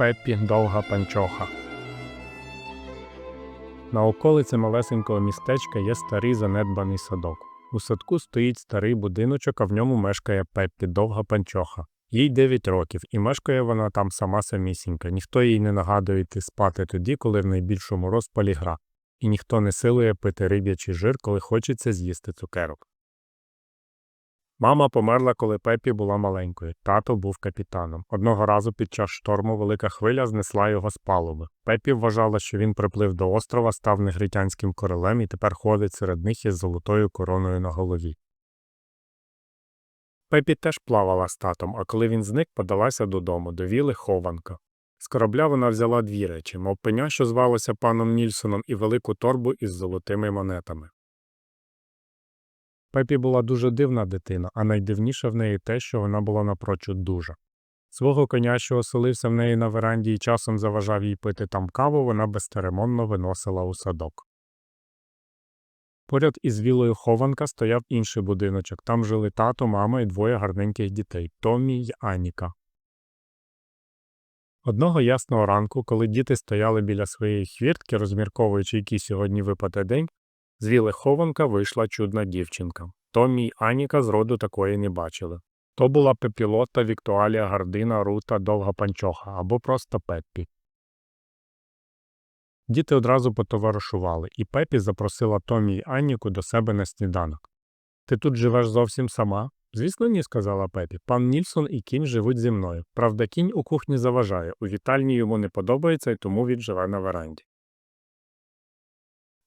Пеппі довга панчоха. На околиці малесенького містечка є старий занедбаний садок. У садку стоїть старий будиночок, а в ньому мешкає Пеппі довга панчоха. Їй 9 років, і мешкає вона там сама самісінька. Ніхто їй не нагадує йти спати тоді, коли в найбільшому розпалі гра, і ніхто не силує пити риб'ячий жир, коли хочеться з'їсти цукерок. Мама померла, коли Пепі була маленькою. Тато був капітаном. Одного разу під час шторму велика хвиля знесла його з палуби. Пепі вважала, що він приплив до острова, став негритянським королем і тепер ходить серед них із золотою короною на голові. Пепі теж плавала з татом, а коли він зник, подалася додому, до віли хованка. З корабля вона взяла дві речі мов пеня, що звалося паном Нільсоном, і велику торбу із золотими монетами. Пепі була дуже дивна дитина, а найдивніше в неї те, що вона була напрочуд дуже. Свого коня, що оселився в неї на веранді і часом заважав їй пити там каву, вона безцеремонно виносила у садок. Поряд із вілою хованка стояв інший будиночок. Там жили тато, мама і двоє гарненьких дітей Томмі й Аніка. Одного ясного ранку, коли діти стояли біля своєї хвіртки, розмірковуючи, який сьогодні випаде день, з віли хованка вийшла чудна дівчинка. Томмі й Аніка зроду такої не бачили. То була Пепілота, Віктуалія, Гардина, Рута, Довга Панчоха або просто Пеппі. Діти одразу потоваришували, і Пепі запросила Томі й Анніку до себе на сніданок. Ти тут живеш зовсім сама? Звісно, ні, сказала Пепі. Пан Нільсон і кінь живуть зі мною. Правда, кінь у кухні заважає, у вітальні йому не подобається і тому він живе на веранді.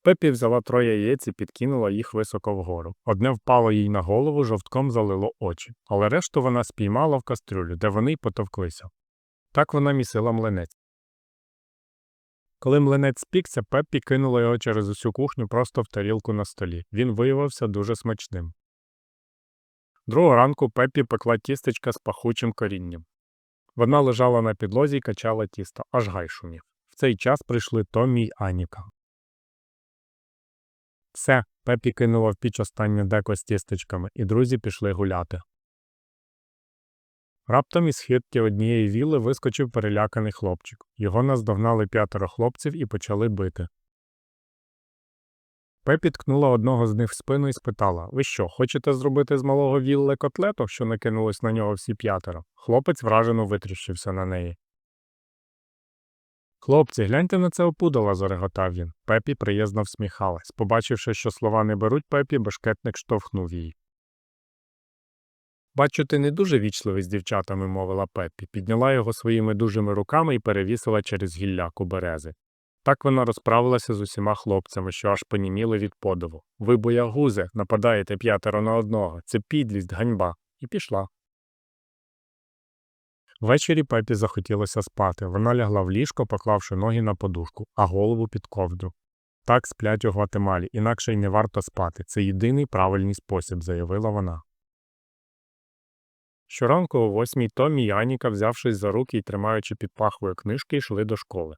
Пепі взяла троє яєць і підкинула їх високо вгору. Одне впало їй на голову, жовтком залило очі, але решту вона спіймала в кастрюлю, де вони й потовклися. Так вона місила млинець. Коли млинець спікся, Пеппі кинула його через усю кухню просто в тарілку на столі. Він виявився дуже смачним. Другого ранку Пеппі пекла тістечка з пахучим корінням. Вона лежала на підлозі і качала тісто, аж гай шумів. В цей час прийшли Томмі й Аніка. Все, Пепі кинула в піч останнє деко з тістечками, і друзі пішли гуляти. Раптом із хитки однієї віли вискочив переляканий хлопчик. Його наздогнали п'ятеро хлопців і почали бити. Пепі ткнула одного з них в спину і спитала Ви що, хочете зробити з малого вілле котлету, що накинулись на нього всі п'ятеро? Хлопець вражено витріщився на неї. Хлопці, гляньте на це опудало, зареготав він. Пепі приязно всміхалась. Побачивши, що слова не беруть Пепі, бешкетник штовхнув її. Бачу, ти не дуже вічливий з дівчатами, мовила Пеппі, підняла його своїми дужими руками і перевісила через гілляку берези. Так вона розправилася з усіма хлопцями, що аж поніміли від подиву. Ви боягузи, нападаєте п'ятеро на одного, це підлість, ганьба, і пішла. Ввечері Пепі захотілося спати. Вона лягла в ліжко, поклавши ноги на подушку, а голову під ковдру. Так сплять у Гватемалі, інакше й не варто спати. Це єдиний правильний спосіб, заявила вона. Щоранку о восьмій Томі й Аніка, взявшись за руки і тримаючи під пахвою книжки, йшли до школи.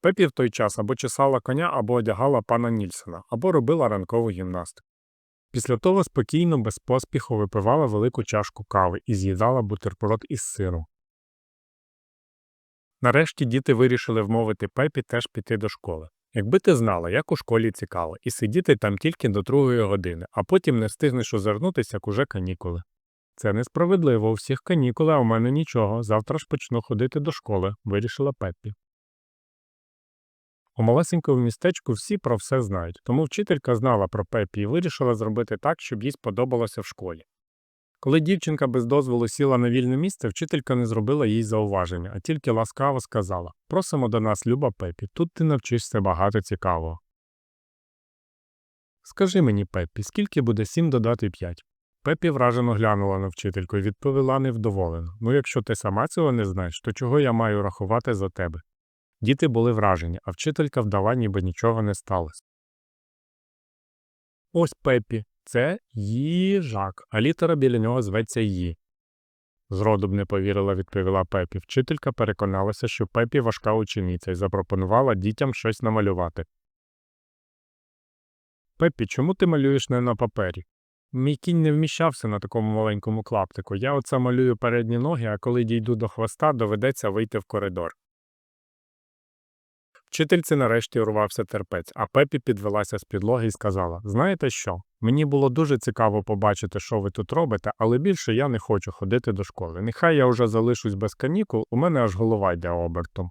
Пепі в той час або чесала коня, або одягала пана Нільсона, або робила ранкову гімнастику. Після того спокійно, без поспіху випивала велику чашку кави і з'їдала бутерброд із сиром. Нарешті діти вирішили вмовити Пепі теж піти до школи. Якби ти знала, як у школі цікаво, і сидіти там тільки до другої години, а потім не встигнеш озирнутися, як уже канікули. Це несправедливо, у всіх канікули, а у мене нічого. Завтра ж почну ходити до школи, вирішила Пеппі. У малесенькому містечку всі про все знають, тому вчителька знала про Пеппі і вирішила зробити так, щоб їй сподобалося в школі. Коли дівчинка без дозволу сіла на вільне місце, вчителька не зробила їй зауваження, а тільки ласкаво сказала Просимо до нас, Люба Пеппі, тут ти навчишся багато цікавого. Скажи мені, Пеппі, скільки буде сім додати п'ять? Пеппі вражено глянула на вчительку і відповіла невдоволено. Ну, якщо ти сама цього не знаєш, то чого я маю рахувати за тебе? Діти були вражені, а вчителька вдала, ніби нічого не сталося. Ось Пеппі, це їжак, а літера біля нього зветься Ї. Зроду б не повірила, відповіла Пепі. Вчителька переконалася, що Пепі важка учениця і запропонувала дітям щось намалювати. Пепі, чому ти малюєш не на папері? Мій кінь не вміщався на такому маленькому клаптику. Я оце малюю передні ноги, а коли дійду до хвоста, доведеться вийти в коридор. Вчительці нарешті урвався терпець, а Пепі підвелася з підлоги і сказала: Знаєте що? Мені було дуже цікаво побачити, що ви тут робите, але більше я не хочу ходити до школи. Нехай я вже залишусь без канікул, у мене аж голова йде обертом.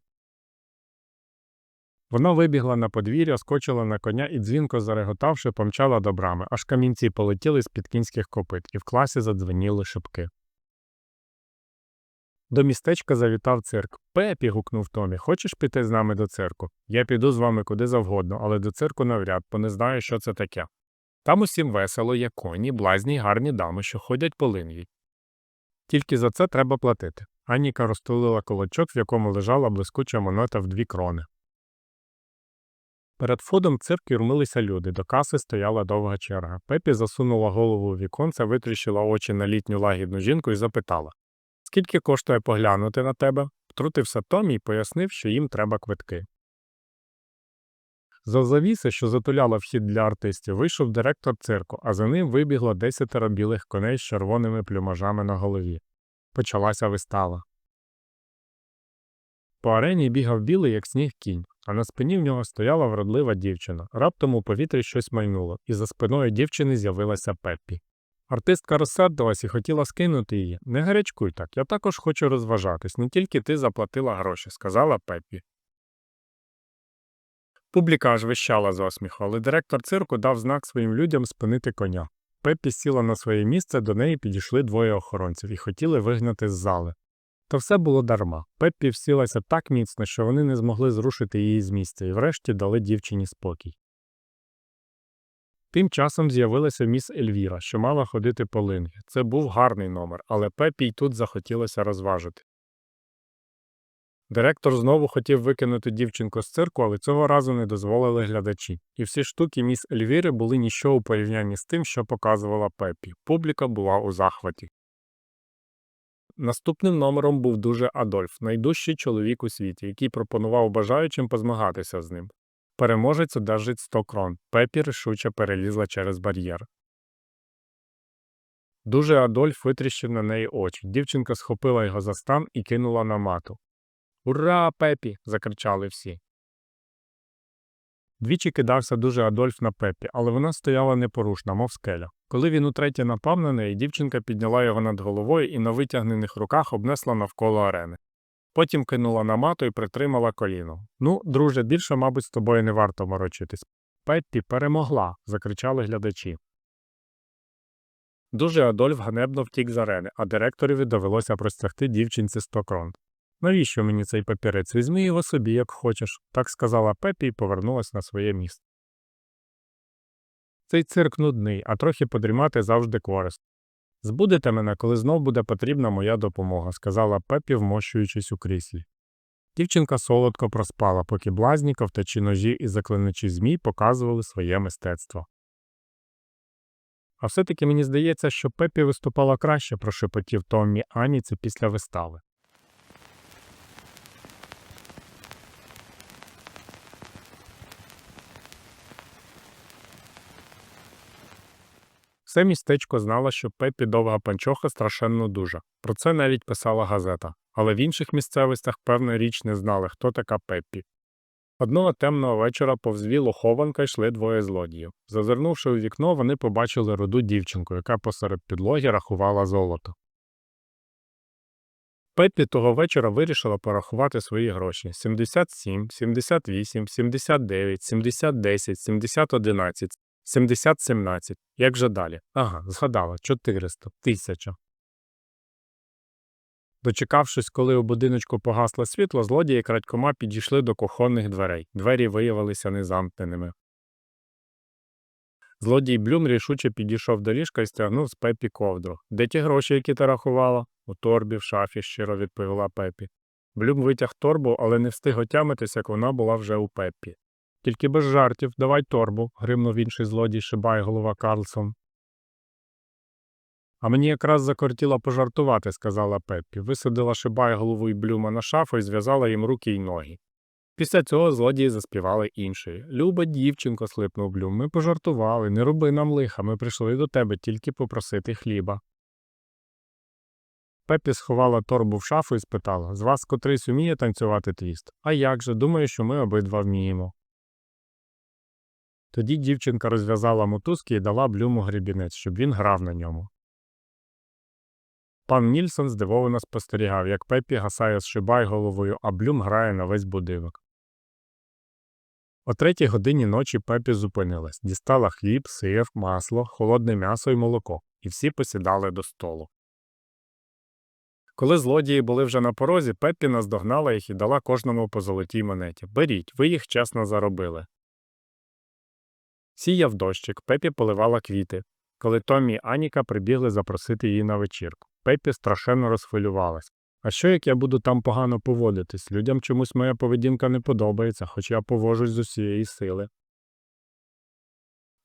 Вона вибігла на подвір'я, скочила на коня і, дзвінко зареготавши, помчала до брами, аж камінці полетіли з-під кінських копит, і в класі задзвеніли шибки. До містечка завітав цирк. Пепі. гукнув Томі. Хочеш піти з нами до цирку? Я піду з вами куди завгодно, але до цирку навряд, бо не знаю, що це таке. Там усім весело, є коні, блазні гарні дами, що ходять по линві. Тільки за це треба платити. Аніка розтулила колочок, в якому лежала блискуча монета в дві крони. Перед входом цирк юрмилися люди, до каси стояла довга черга. Пепі засунула голову у віконце, витріщила очі на літню лагідну жінку і запитала Скільки коштує поглянути на тебе? Втрутився Томі і пояснив, що їм треба квитки. За завіси, що затуляла вхід для артистів, вийшов директор цирку, а за ним вибігло десятеро білих коней з червоними плюмажами на голові. Почалася вистава. По арені бігав білий, як сніг кінь, а на спині в нього стояла вродлива дівчина. Раптом у повітрі щось майнуло, і за спиною дівчини з'явилася Пеппі. Артистка розсердилась і хотіла скинути її. Не гарячкуй так, я також хочу розважатись, не тільки ти заплатила гроші, сказала Пеппі. Публіка аж вищала з осміху, але директор цирку дав знак своїм людям спинити коня. Пеппі сіла на своє місце, до неї підійшли двоє охоронців і хотіли вигнати з зали. Та все було дарма. Пеппі всілася так міцно, що вони не змогли зрушити її з місця і врешті дали дівчині спокій. Тим часом з'явилася міс Ельвіра, що мала ходити по лингі. Це був гарний номер, але Пепі й тут захотілося розважити. Директор знову хотів викинути дівчинку з цирку, але цього разу не дозволили глядачі. І всі штуки міс Ельвіри були ніщо у порівнянні з тим, що показувала Пеппі. Публіка була у захваті. Наступним номером був дуже Адольф, найдужчий чоловік у світі, який пропонував бажаючим позмагатися з ним. Переможець одержить 100 крон. Пепі рішуче перелізла через бар'єр. Дуже Адольф витріщив на неї очі. Дівчинка схопила його за стан і кинула на мату. Ура, Пепі! закричали всі. Двічі кидався дуже Адольф на Пепі, але вона стояла непорушна, мов скеля. Коли він утретє напав на неї, дівчинка підняла його над головою і на витягнених руках обнесла навколо арени. Потім кинула на мату і притримала коліно. Ну, друже, більше, мабуть, з тобою не варто морочитись. Пеппі перемогла. закричали глядачі. Дуже Адольф ганебно втік з арени, а директорові довелося простягти дівчинці 100 крон. Навіщо мені цей папірець? Візьми його собі, як хочеш, так сказала Пепі і повернулась на своє місце. Цей цирк нудний, а трохи подрімати завжди корисно. Збудете мене, коли знов буде потрібна моя допомога, сказала Пепі, вмощуючись у кріслі. Дівчинка солодко проспала, поки блазніков ковтачі ножі і заклиничі змій показували своє мистецтво. А все-таки мені здається, що Пепі виступала краще, прошепотів Томмі Аніці після вистави. Все містечко знало, що Пепі довга панчоха страшенно дужа. Про це навіть писала газета. Але в інших місцевостях, певна річ, не знали, хто така Пеппі. Одного темного вечора повз віло хованка йшли двоє злодіїв. Зазирнувши у вікно, вони побачили руду дівчинку, яка посеред підлоги рахувала золото. Пеппі того вечора вирішила порахувати свої гроші 77, 78, 79, 70, 10, 70, 11, 70-17. Як же далі? Ага, згадала 400, 1000. Дочекавшись, коли у будиночку погасло світло, злодії крадькома підійшли до кухонних дверей. Двері виявилися незамкненими. Злодій Блюм рішуче підійшов до ліжка і стягнув з Пепі ковдру. Де ті гроші, які ти рахувала? У торбі, в шафі, щиро відповіла Пепі. Блюм витяг торбу, але не встиг отямитись, як вона була вже у Пеппі. Тільки без жартів, давай торбу, гримнув інший злодій шибай голова Карлсон. А мені якраз закортіло пожартувати, сказала Пеппі. Висадила шибай голову й блюма на шафу і зв'язала їм руки й ноги. Після цього злодії заспівали іншої. Люба дівчинко, слипнув Блюм, ми пожартували, не роби нам лиха, ми прийшли до тебе тільки попросити хліба. Пеппі сховала торбу в шафу і спитала з вас котрийсь уміє танцювати твіст? А як же? Думаю, що ми обидва вміємо. Тоді дівчинка розв'язала мотузки і дала Блюму гребінець, щоб він грав на ньому. Пан Нільсон здивовано спостерігав, як Пеппі гасає з шибай головою, а Блюм грає на весь будинок. О третій годині ночі Пеппі зупинилась, дістала хліб, сир, масло, холодне м'ясо і молоко, і всі посідали до столу. Коли злодії були вже на порозі, Пеппі наздогнала їх і дала кожному по золотій монеті. Беріть, ви їх чесно заробили. Сіяв дощик, Пеппі поливала квіти. Коли Томмі і Аніка прибігли запросити її на вечірку. Пеппі страшенно розхвилювалась. А що як я буду там погано поводитись? Людям чомусь моя поведінка не подобається, хоч я повожусь з усієї сили.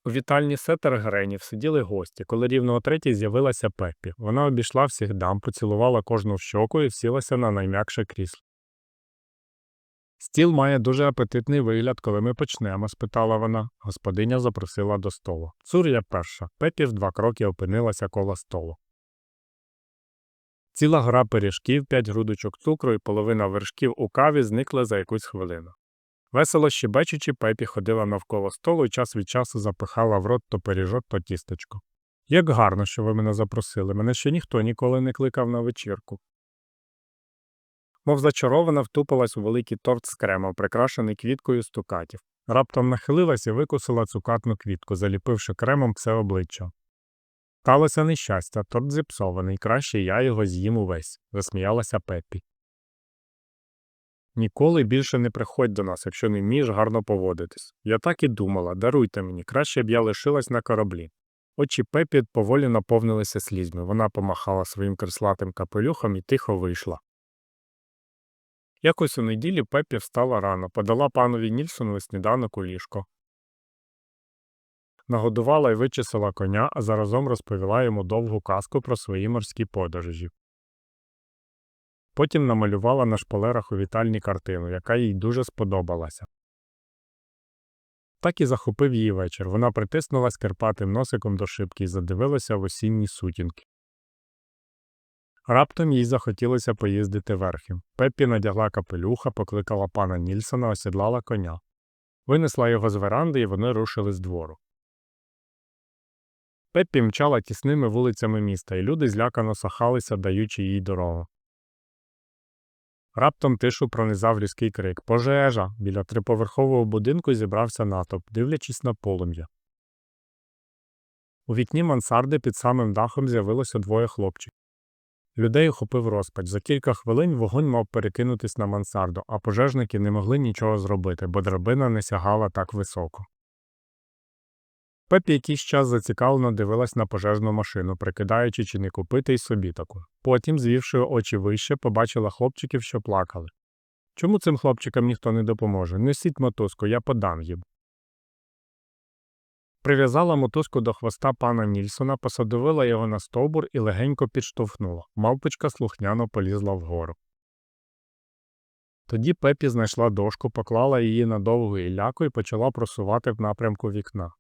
У вітальні сетер Гренів сиділи гості, коли рівно о третій з'явилася Пеппі. Вона обійшла всіх дам, поцілувала кожну в щоку і всілася на найм'якше крісло. Стіл має дуже апетитний вигляд, коли ми почнемо, спитала вона. Господиня запросила до столу. Цур я перша. Пеппі в два кроки опинилася коло столу. Ціла гора пиріжків, п'ять грудочок цукру і половина вершків у каві зникли за якусь хвилину. Весело щебечучи, Пепі ходила навколо столу і час від часу запихала в рот то пиріжок, то тістечко. Як гарно, що ви мене запросили. Мене ще ніхто ніколи не кликав на вечірку. Мов зачарована, втупилась у великий торт з кремом, прикрашений квіткою з тукатів. Раптом нахилилась і викусила цукатну квітку, заліпивши кремом все обличчя. Сталося нещастя, торт зіпсований, краще я його з'їм увесь, засміялася Пеппі. Ніколи більше не приходь до нас, якщо не вмієш гарно поводитись. Я так і думала, даруйте мені, краще б я лишилась на кораблі. Очі Пепі поволі наповнилися слізьми. Вона помахала своїм креслатим капелюхом і тихо вийшла. Якось у неділі Пеппі встала рано, подала панові Нільсонові сніданок у ліжко. Нагодувала і вичесала коня, а заразом розповіла йому довгу казку про свої морські подорожі. Потім намалювала на шпалерах у вітальні картину, яка їй дуже сподобалася. Так і захопив її вечір. Вона притиснулась керпатим носиком до шибки і задивилася в осінні сутінки. Раптом їй захотілося поїздити верхи. Пеппі надягла капелюха, покликала пана Нільсона, осідлала коня. Винесла його з веранди, і вони рушили з двору. Пеппі мчала тісними вулицями міста, і люди злякано сахалися, даючи їй дорогу. Раптом тишу пронизав різкий крик Пожежа! Біля триповерхового будинку зібрався натовп, дивлячись на полум'я. У вікні мансарди під самим дахом з'явилося двоє хлопчиків. Людей охопив розпач. За кілька хвилин вогонь мав перекинутись на мансарду, а пожежники не могли нічого зробити, бо драбина не сягала так високо. Пепі якийсь час зацікавлено дивилась на пожежну машину, прикидаючи, чи не купити й собі таку. Потім, звівши очі вище, побачила хлопчиків, що плакали. Чому цим хлопчикам ніхто не допоможе? Несіть мотузку, я подам їм. Прив'язала мотузку до хвоста пана Нільсона, посадовила його на стовбур і легенько підштовхнула. Мавпочка слухняно полізла вгору. Тоді Пепі знайшла дошку, поклала її на довгу іляку і почала просувати в напрямку вікна.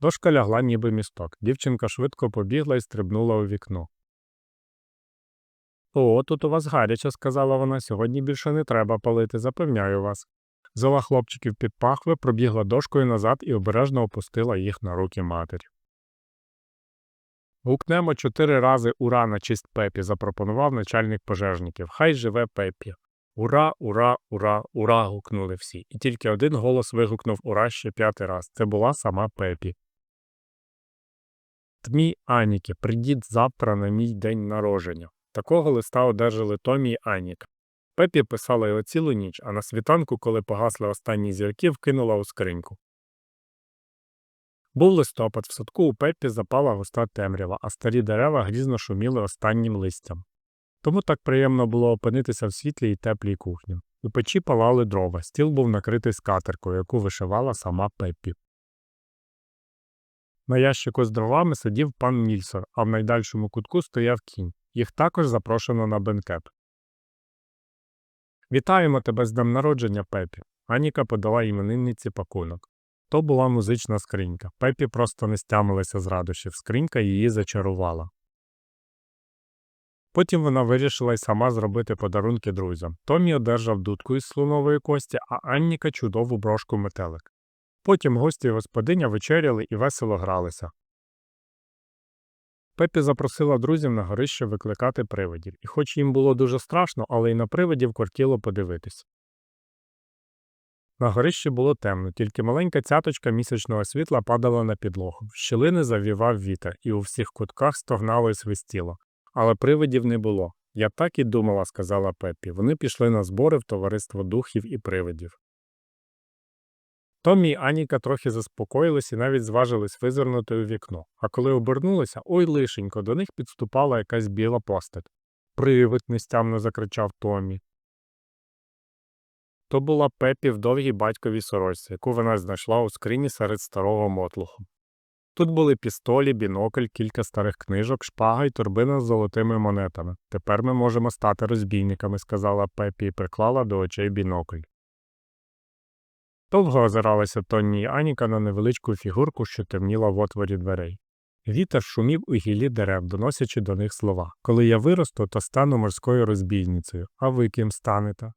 Дошка лягла ніби місток. Дівчинка швидко побігла і стрибнула у вікно. О, тут у вас гаряче, сказала вона. Сьогодні більше не треба палити, запевняю вас. Взяла хлопчиків під пахви, пробігла дошкою назад і обережно опустила їх на руки матері. Гукнемо чотири рази ура на честь Пепі, запропонував начальник пожежників. Хай живе Пепі. Ура, ура, ура, ура. гукнули всі, і тільки один голос вигукнув ура ще п'ятий раз. Це була сама Пепі. Тмі Аніки, придіть завтра на мій день народження. Такого листа одержали Томі й Аніка. Пепі писала його цілу ніч, а на світанку, коли погасли останні зірки, вкинула у скриньку. Був листопад, в садку у Пеппі запала густа темрява, а старі дерева грізно шуміли останнім листям. Тому так приємно було опинитися в світлій і теплій кухні. У печі палали дрова, стіл був накритий скатеркою, яку вишивала сама Пеппі. На ящику з дровами сидів пан Нільсор, а в найдальшому кутку стояв кінь. Їх також запрошено на бенкет. Вітаємо тебе з днем народження, Пепі. Аніка подала іменинниці пакунок. То була музична скринька. Пепі просто не стямилася з радощів. Скринька її зачарувала. Потім вона вирішила й сама зробити подарунки друзям. Томі одержав дудку із слонової кості, а Анніка чудову брошку метелик. Потім гості і господиня вечеряли і весело гралися. Пепі запросила друзів на горище викликати привидів, і хоч їм було дуже страшно, але й на привидів кортіло подивитись. На горищі було темно, тільки маленька цяточка місячного світла падала на підлогу. Щілини завівав вітер, і у всіх кутках стогнало й свистіло. Але привидів не було. Я так і думала, сказала Пеппі. Вони пішли на збори в товариство духів і привидів. Томі й Аніка трохи заспокоїлись і навіть зважились визирнути у вікно. А коли обернулися, ой лишенько, до них підступала якась біла постать. Привид, нестямно закричав Томі. То була Пеппі в довгій батьковій сорочці, яку вона знайшла у скрині серед старого мотлуху. Тут були пістолі, бінокль, кілька старих книжок, шпага й торбина з золотими монетами. Тепер ми можемо стати розбійниками, сказала Пеппі і приклала до очей бінокль. Довго озиралася Тонні й Аніка на невеличку фігурку, що темніла в отворі дверей. Вітер шумів у гілі дерев, доносячи до них слова. Коли я виросту, то стану морською розбійницею, а ви ким станете?